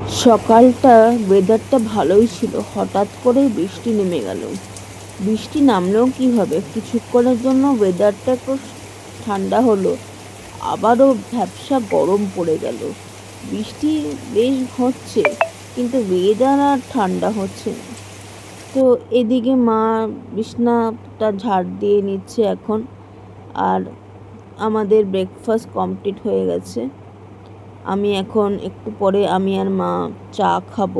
সকালটা ওয়েদারটা ভালোই ছিল। হঠাৎ করেই বৃষ্টি নেমে গেল। বৃষ্টি নামলেও কী হবে? কিছুক্ষণের জন্য ওয়েদারটা একটু ঠান্ডা হলো। আবারও ভ্যাবসা গরম পড়ে গেল। বৃষ্টি বেশ হচ্ছে কিন্তু ওয়েদার আর ঠান্ডা হচ্ছে না। তো এদিকে মা বিছনাটা ঝাড় দিয়ে নিচ্ছে এখন। আর আমাদের ব্রেকফাস্ট কমপ্লিট হয়ে গেছে। আমি এখন একটু পরে আমি আর মা চা খাব।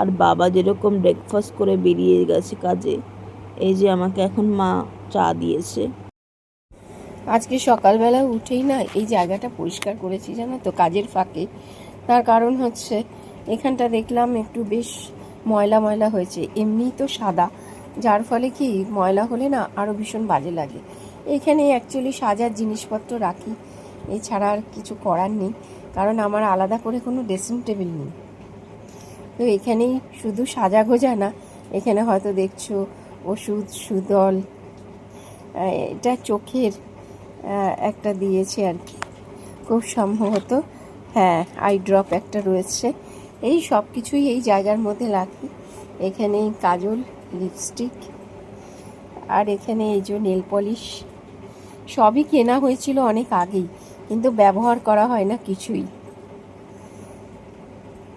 আর বাবা যেরকম ব্রেকফাস্ট করে বেরিয়ে গেছে কাজে, এই যে আমাকে এখন মা চা দিয়েছে। আজকে সকালবেলা উঠেই না এই জায়গাটা পরিষ্কার করেছি জানো তো, কাজের ফাঁকে। তার কারণ হচ্ছে এখানটা দেখলাম একটু বেশ ময়লা ময়লা হয়েছে এমনিই তো সাদা। যার ফলে কি ময়লা হলে না আরও ভীষণ বাজে লাগে। এখানে অ্যাকচুয়ালি সাজার জিনিসপত্র রাখি, এছাড়া আর কিছু করার নেই। কারণ আমার আলাদা করে কোনো ড্রেসিং টেবিল নেই। তো এখানেই শুধু সাজা গোজা না এখানে হয়তো দেখছ ওষুধ, সুদল এটা চোখের একটা দিয়েছে আর কি। খুব সম্ভবত হ্যাঁ আই ড্রপ একটা রয়েছে। এই সব কিছুই এই জায়গার মধ্যে রাখি। এখানে কাজল লিপস্টিক আর এখানে এই যে নেল পলিশ সবই কেনা হয়েছিল অনেক আগেই, কিন্তু ব্যবহার করা হয় না কিছুই।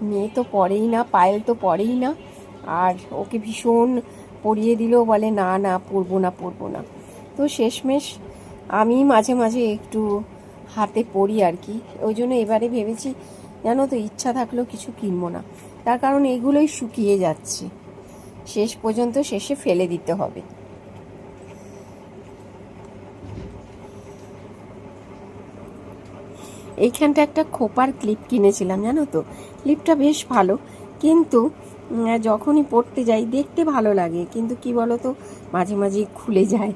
মেয়ে তো পড়েই না, পায়েল তো পড়েই না। আর ওকে ভীষণ পড়িয়ে দিলেও বলে না না, পড়ব না পড়ব না। তো শেষমেশ আমি মাঝে মাঝে একটু হাতে পড়ি আর কি। ওই জন্য এবারে ভেবেছি, জানো তো, ইচ্ছা থাকলেও কিছু কিনবো না। তার কারণ এগুলোই শুকিয়ে যাচ্ছে। শেষ পর্যন্ত শেষে ফেলে দিতে হবে। এইখানটা একটা খোপার ক্লিপ কিনেছিলাম, জানো তো? ক্লিপটা বেশ ভালো। কিন্তু যখনই পড়তে যাই, দেখতে ভালো লাগে। কিন্তু কি বলো তো মাঝে মাঝে খুলে যায়।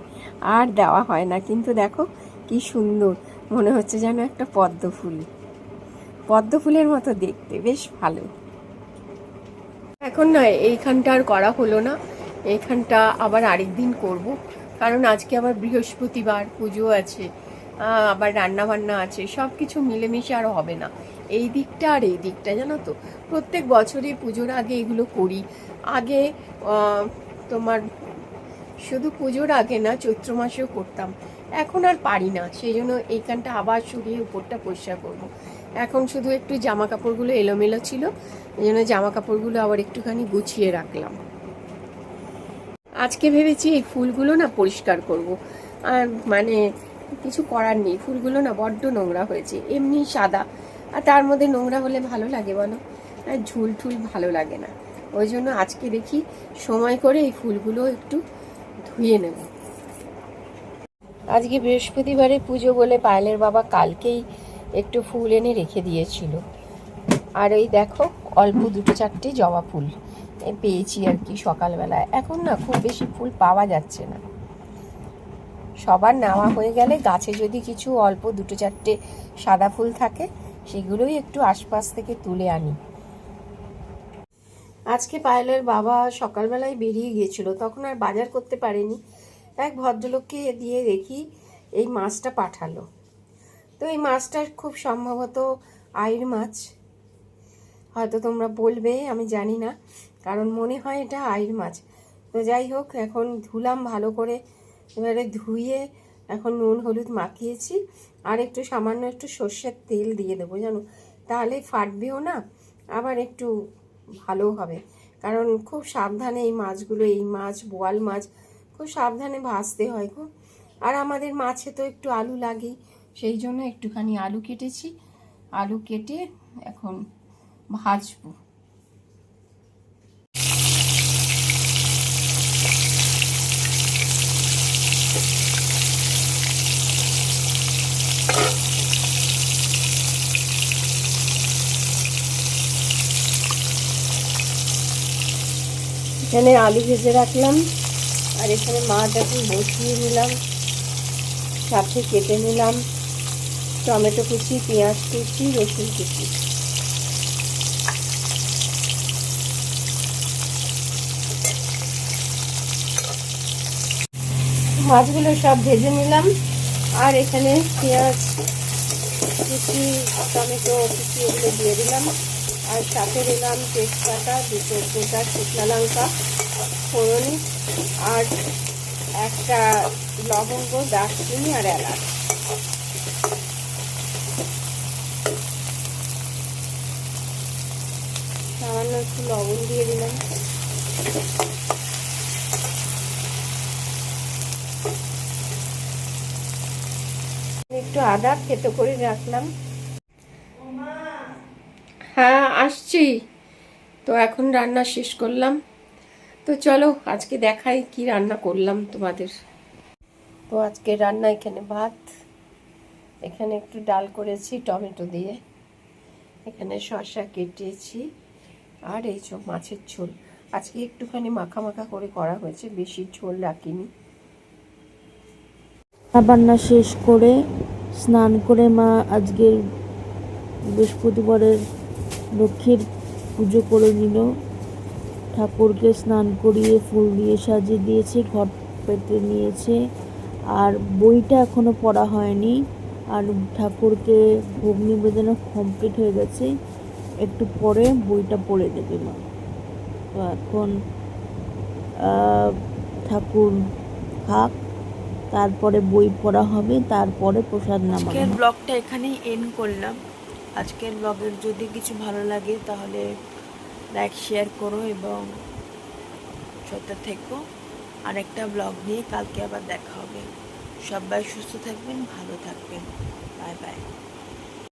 আর দেওয়া হয় না। কিন্তু দেখো, কি সুন্দর। মনে হচ্ছে যেন একটা পদ্ম ফুল। পদ্ম ফুলের মতো দেখতে। বেশ ভালো। এখন না, এইখানটা আর করা হলো না। এইখানটা আবার আরেক দিন করব। কারণ আজকে আবার বৃহস্পতিবার, পুজো আছে। আবার রান্না বান্না আছে সব কিছু মিলেমিশে আর হবে না। এই দিকটা আর এই দিকটা, জানো তো? প্রত্যেক বছরই পুজোর আগে এগুলো করি। আগে তোমার শুধু পুজোর আগে না, চৈত্র মাসেও করতাম। এখন আর পারি না সেই জন্য এইখানটা আবার সরিয়ে উপরটা পরিষ্কার করব। এখন শুধু একটু জামা কাপড়গুলো এলোমেলো ছিল, এই জন্য জামা কাপড়গুলো আবার একটুখানি গুছিয়ে রাখলাম। আজকে ভেবেছি এই ফুলগুলো না পরিষ্কার করব। আর মানে কিছু করার নেই। ফুলগুলো না বড্ড নোংরা হয়েছে, এমনি সাদা। আর তার মধ্যে নোংরা হলে ভালো লাগে বলো? আর ঝুল ঠুল ভালো লাগে না। ওই জন্য আজকে দেখি সময় করে এই ফুলগুলো একটু ধুয়ে নেব। আজকে বৃহস্পতিবারে পুজো বলে পায়েলের বাবা কালকেই একটু ফুল এনে রেখে দিয়েছিল। আর এই দেখো, অল্প দুটো চারটে জবা ফুল। পেয়েছি আর কি সকালবেলায়। এখন না খুব বেশি ফুল পাওয়া যাচ্ছে না। সবার নেওয়া হয়ে গেলে গাছে যদি কিছু অল্প দুটো চারটে সাদা ফুল থাকে, সেগুলোই একটু আশপাশ থেকে তুলে আনি। আজকে পায়েলের বাবা সকালবেলায় বেরিয়ে গিয়েছিল, তখন আর বাজার করতে পারেনি। এক ভদ্রলোককে দিয়ে দেখি এই মাছটা পাঠালো। তো এই মাছটা খুব সম্ভবত আইর মাছ। হয়তো তোমরা বলবে, আমি জানি না, কারণ মনে হয় এটা আইর মাছ। তো যাই হোক, এখন ধুলাম ভালো করে এবারে ধুয়ে এখন নুন, হলুদ মাখিয়েছি। আর একটু সামান্য একটু সর্ষের তেল দিয়ে দেবো, জানো? তাহলে ফাটবেও না, আবার একটু ভালো হবে। কারণ খুব সাবধানে এই মাছগুলো, এই মাছ, বোয়াল মাছ, খুব সাবধানে ভাজতে হয় গো। আর আমাদের মাছে তো একটু আলু লাগেই, সেই জন্য একটুখানি আলু কেটেছি। আলু কেটে এখন ভাজবো। এখানে আলু ভেজে রাখলাম, আর এখানে মাছ এখন বসিয়ে নিলাম, সাথে কেটে নিলাম, টমেটো কুচি, পেঁয়াজ কুচি, রসুন কুচি। মাছগুলো সব ভেজে নিলাম, আর এখানে পেঁয়াজ কুচি, টমেটো কুচি এগুলো দিয়ে দিলাম। আর সাথে দিলাম তেজপাতা, দুটো গোটা শুকনো লঙ্কা, ফোড়নি, আর একটা লবঙ্গ, দারচিনি আর এলাচ। সামান্য একটু লবণ দিয়ে দিলাম। একটু আদা থেতো করে রাখলাম। হ্যাঁ আসছি। তো এখন রান্না শেষ করলাম। তো চলো, আজকে দেখাই কি রান্না করলাম তোমাদের। তো আজকে রান্না এখানে ভাত। এখানে একটু ডাল করেছি, টমেটো দিয়ে। এখানে শসা কেটেছি। আর এই যে মাছের ঝোল। আজকে একটুখানি মাখা মাখা করে করা হয়েছে, বেশি ঝোল রাখিনি। রান্না শেষ করে, স্নান করে মা আজকের বৃহস্পতিবারের লক্ষ্মীর পুজো করে নিল। ঠাকুরকে স্নান করিয়ে ফুল দিয়ে সাজিয়ে দিয়েছে ঘট পেতে নিয়েছে। আর বইটা এখনও পড়া হয়নি। আর ঠাকুরকে ভোগ নিবেদনও কমপ্লিট হয়ে গেছে। একটু পরে বইটা পড়ে দেবে মা। তো এখন ঠাকুর খাক, তারপরে বই পড়া হবে, তারপরে প্রসাদ আজকের ব্লগটা এখানেই এন্ড করলাম। আজকের ব্লগের যদি কিছু ভালো লাগে, তাহলে লাইক শেয়ার করো এবং সাথে থেকো। আরেকটা ব্লগ নিয়ে কালকে আবার দেখা হবে। সবাই সুস্থ থাকবেন, ভালো থাকবেন। Bye bye